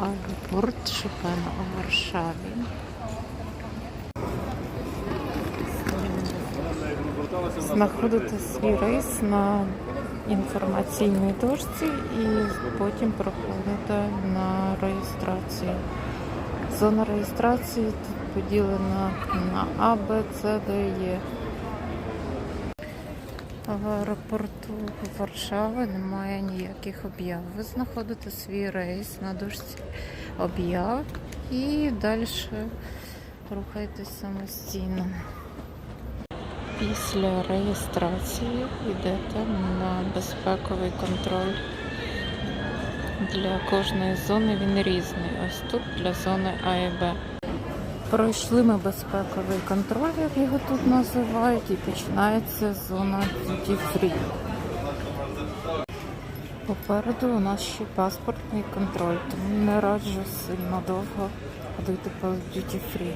Аеропорт Шопена у Варшаві. Знаходите свій рейс на інформаційній дошці і потім проходите на реєстрацію. Зона реєстрації тут поділена на А, Б, С, Д, Е. В аеропорту Варшави немає ніяких об'яв. Ви знаходите свій рейс на дошці об'яв і далі рухайтесь самостійно. Після реєстрації йдете на безпековий контроль. Для кожної зони він різний. Ось тут для зони А і Б. Пройшли ми безпековий контроль, як його тут називають, і починається зона Duty Free. Попереду у нас ще паспортний контроль, тому не раджу сильно довго ходити по Duty Free.